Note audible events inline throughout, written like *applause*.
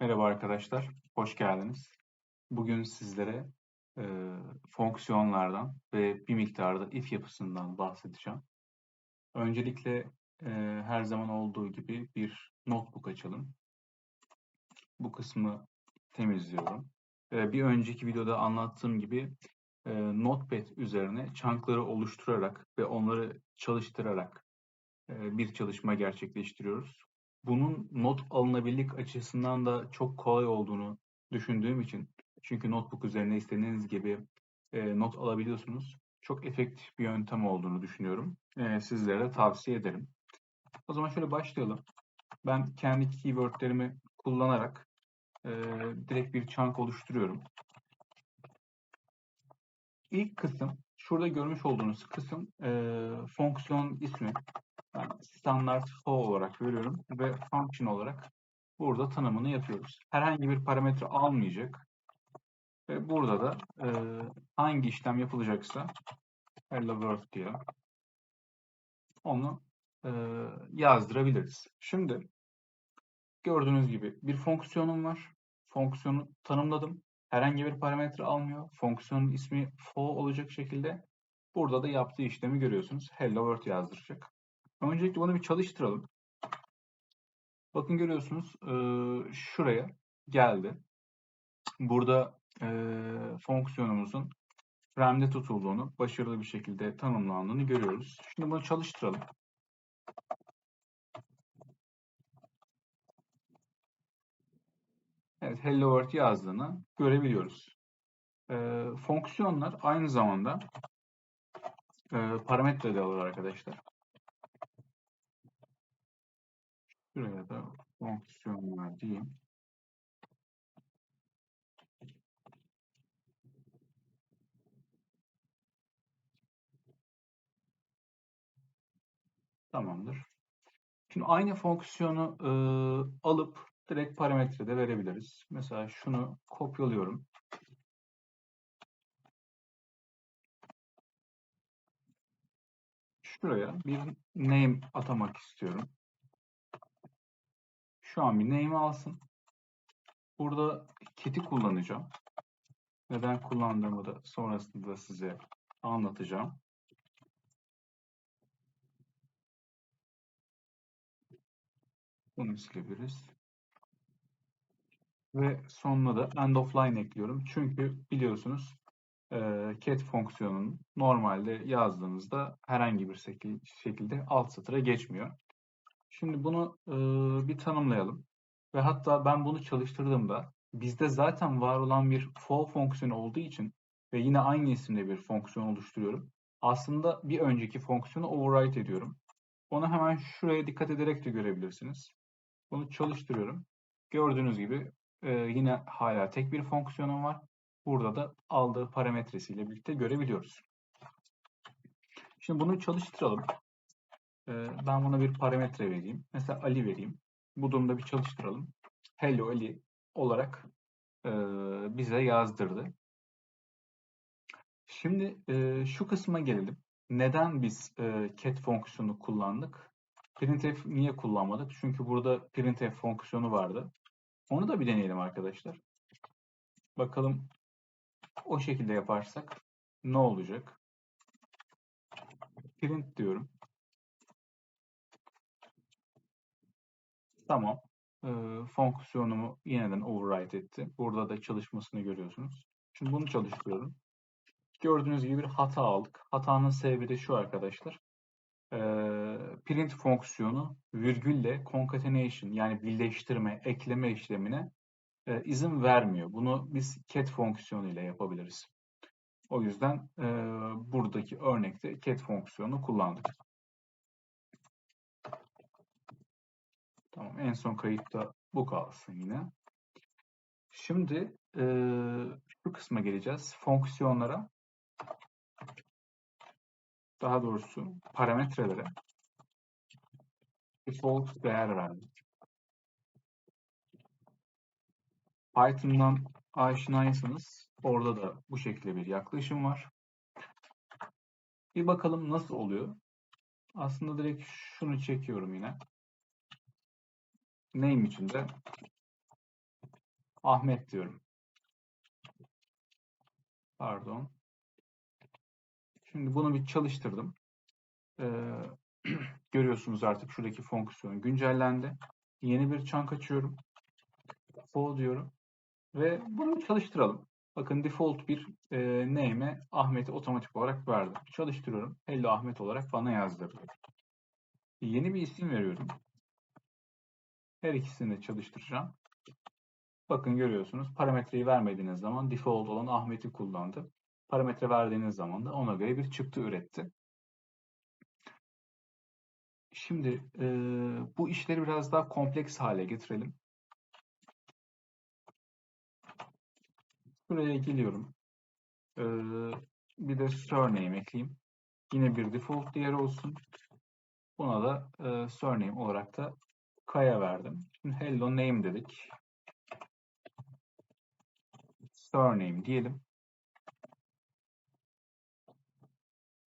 Merhaba arkadaşlar, hoş geldiniz. Bugün sizlere e, fonksiyonlardan ve bir miktarda if yapısından bahsedeceğim. Öncelikle e, her zaman olduğu gibi bir notebook açalım. Bu kısmı temizliyorum. E, bir önceki videoda anlattığım gibi e, Notepad üzerine chunkları oluşturarak ve onları çalıştırarak e, bir çalışma gerçekleştiriyoruz bunun not alınabilirlik açısından da çok kolay olduğunu düşündüğüm için çünkü notebook üzerine istediğiniz gibi e, not alabiliyorsunuz. Çok efektif bir yöntem olduğunu düşünüyorum. E, sizlere tavsiye ederim. O zaman şöyle başlayalım. Ben kendi keywordlerimi kullanarak e, direkt bir chunk oluşturuyorum. İlk kısım, şurada görmüş olduğunuz kısım e, fonksiyon ismi standart fo olarak veriyorum ve function olarak burada tanımını yapıyoruz. Herhangi bir parametre almayacak. Ve burada da e, hangi işlem yapılacaksa hello world diye onu e, yazdırabiliriz. Şimdi gördüğünüz gibi bir fonksiyonum var. Fonksiyonu tanımladım. Herhangi bir parametre almıyor. Fonksiyonun ismi fo olacak şekilde burada da yaptığı işlemi görüyorsunuz. Hello world yazdıracak. Öncelikle bunu bir çalıştıralım. Bakın görüyorsunuz e, şuraya geldi. Burada e, fonksiyonumuzun RAM'de tutulduğunu, başarılı bir şekilde tanımlandığını görüyoruz. Şimdi bunu çalıştıralım. Evet, Hello World yazdığını görebiliyoruz. E, fonksiyonlar aynı zamanda e, parametre de alır arkadaşlar. Şuraya da fonksiyonlar diyeyim. Tamamdır. Şimdi aynı fonksiyonu e, alıp direkt parametrede verebiliriz. Mesela şunu kopyalıyorum. Şuraya bir name atamak istiyorum. Şu an bir name alsın. Burada kit'i kullanacağım. Neden kullandığımı da sonrasında size anlatacağım. Bunu silebiliriz. Ve sonuna da end of line ekliyorum. Çünkü biliyorsunuz cat fonksiyonunun normalde yazdığınızda herhangi bir şekilde alt satıra geçmiyor. Şimdi bunu e, bir tanımlayalım. Ve hatta ben bunu çalıştırdığımda bizde zaten var olan bir for fonksiyonu olduğu için ve yine aynı isimde bir fonksiyon oluşturuyorum. Aslında bir önceki fonksiyonu override ediyorum. Onu hemen şuraya dikkat ederek de görebilirsiniz. Bunu çalıştırıyorum. Gördüğünüz gibi e, yine hala tek bir fonksiyonum var. Burada da aldığı parametresiyle birlikte görebiliyoruz. Şimdi bunu çalıştıralım. Ben buna bir parametre vereyim. Mesela Ali vereyim. Bu durumda bir çalıştıralım. Hello Ali olarak bize yazdırdı. Şimdi şu kısma gelelim. Neden biz cat fonksiyonu kullandık? Printf niye kullanmadık? Çünkü burada printf fonksiyonu vardı. Onu da bir deneyelim arkadaşlar. Bakalım o şekilde yaparsak ne olacak? Print diyorum. Tamam. E, fonksiyonumu yeniden override etti. Burada da çalışmasını görüyorsunuz. Şimdi bunu çalıştırıyorum. Gördüğünüz gibi bir hata aldık. Hatanın sebebi de şu arkadaşlar. E, print fonksiyonu virgülle concatenation yani birleştirme, ekleme işlemine e, izin vermiyor. Bunu biz cat fonksiyonu ile yapabiliriz. O yüzden e, buradaki örnekte cat fonksiyonu kullandık. Tamam en son kayıtta bu kalsın yine. Şimdi e, şu kısma geleceğiz. Fonksiyonlara daha doğrusu parametrelere default değer verdik. Python'dan aşinaysanız orada da bu şekilde bir yaklaşım var. Bir bakalım nasıl oluyor. Aslında direkt şunu çekiyorum yine name içinde Ahmet diyorum. Pardon. Şimdi bunu bir çalıştırdım. Ee, *clears throat* görüyorsunuz artık şuradaki fonksiyon güncellendi. Yeni bir çank açıyorum. For diyorum. Ve bunu çalıştıralım. Bakın default bir e, name'e Ahmet'i otomatik olarak verdim. Çalıştırıyorum. Hello Ahmet olarak bana yazdırdı. Yeni bir isim veriyorum. Her ikisini de çalıştıracağım. Bakın görüyorsunuz parametreyi vermediğiniz zaman default olan Ahmet'i kullandı. Parametre verdiğiniz zaman da ona göre bir çıktı üretti. Şimdi e, bu işleri biraz daha kompleks hale getirelim. Buraya geliyorum. Ee, bir de surname ekleyeyim. Yine bir default değeri olsun. Buna da e, surname olarak da Kaya verdim. Şimdi hello name dedik. Surname diyelim.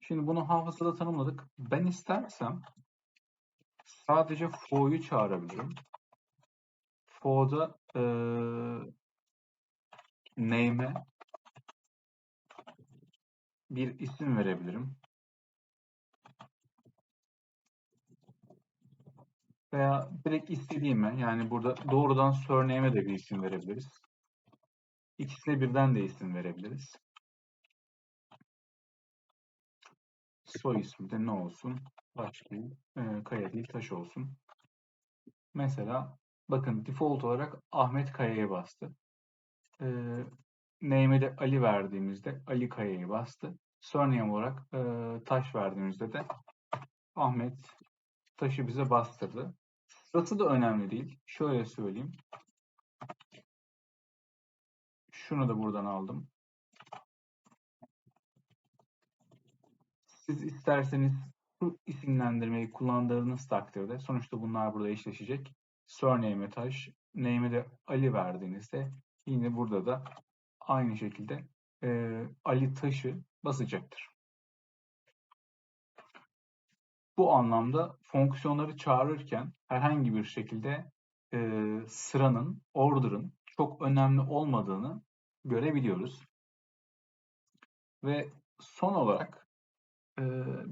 Şimdi bunu hafızada tanımladık. Ben istersem sadece for'yu çağırabilirim. For'da e, name'e bir isim verebilirim. Veya direkt istediğime yani burada doğrudan surname'e de bir isim verebiliriz. İkisine birden de isim verebiliriz. Soy ismi de ne olsun? Değil, e, Kaya değil, Taş olsun. Mesela bakın default olarak Ahmet Kaya'ya bastı. E, name'e de Ali verdiğimizde Ali Kaya'yı bastı. Surname olarak e, Taş verdiğimizde de Ahmet Taş'ı bize bastırdı. Sırası da önemli değil. Şöyle söyleyeyim. Şunu da buradan aldım. Siz isterseniz şu isimlendirmeyi kullandığınız takdirde sonuçta bunlar burada eşleşecek. Surname'e taş, name'e de Ali verdiğinizde yine burada da aynı şekilde e, Ali taşı basacaktır. Bu anlamda fonksiyonları çağırırken herhangi bir şekilde e, sıranın, order'ın çok önemli olmadığını görebiliyoruz. Ve son olarak e,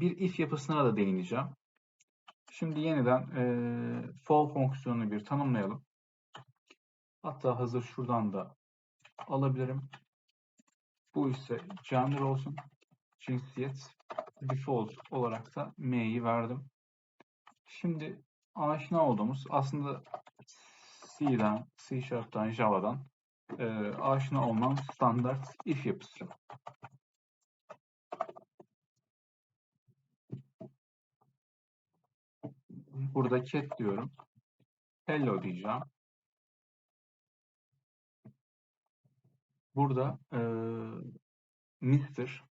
bir if yapısına da değineceğim. Şimdi yeniden e, for fonksiyonunu bir tanımlayalım. Hatta hazır şuradan da alabilirim. Bu ise gender olsun. Cinsiyet default olarak da m'yi verdim. Şimdi aşina olduğumuz aslında C'den, C Sharp'tan, Java'dan e, aşina olmam standart if yapısı. Burada cat diyorum. Hello diyeceğim. Burada e, Mr.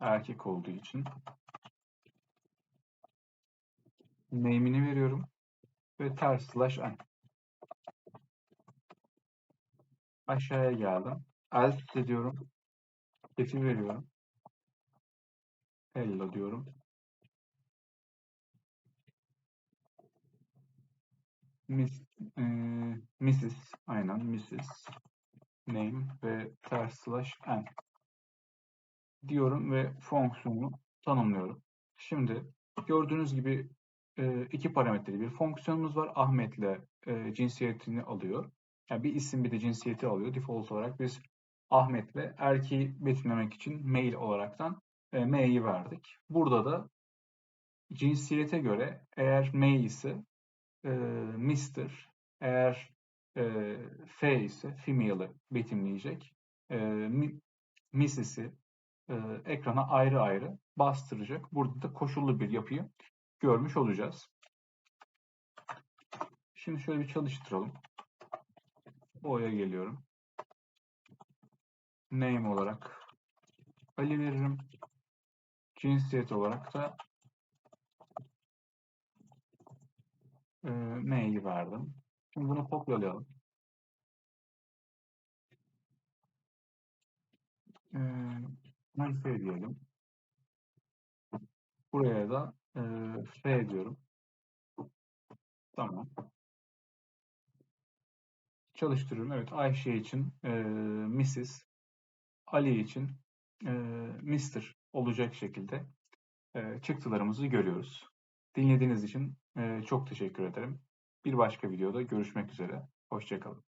erkek olduğu için name'ini veriyorum ve ters slash n. Aşağıya geldim. Else diyorum. F'i veriyorum. Hello diyorum. Miss, e, Mrs. Aynen Mrs. Name ve ters slash n diyorum ve fonksiyonu tanımlıyorum. Şimdi gördüğünüz gibi e, iki parametreli bir fonksiyonumuz var. Ahmet'le e, cinsiyetini alıyor. Yani bir isim bir de cinsiyeti alıyor. Default olarak biz Ahmet'le erkeği betimlemek için mail olaraktan e, M'yi verdik. Burada da cinsiyete göre eğer M ise e, Mr. Eğer e, F ise female'ı betimleyecek. E, Mrs'i e, ekrana ayrı ayrı bastıracak. Burada da koşullu bir yapıyı görmüş olacağız. Şimdi şöyle bir çalıştıralım. O'ya geliyorum. Name olarak Ali veririm. Cinsiyet olarak da e, M'yi verdim. Şimdi bunu kopyalayalım. E, F diyelim. Buraya da e, F diyorum. Tamam. çalıştırıyorum. Evet Ayşe için e, Mrs. Ali için e, Mr. olacak şekilde e, çıktılarımızı görüyoruz. Dinlediğiniz için e, çok teşekkür ederim. Bir başka videoda görüşmek üzere. Hoşçakalın.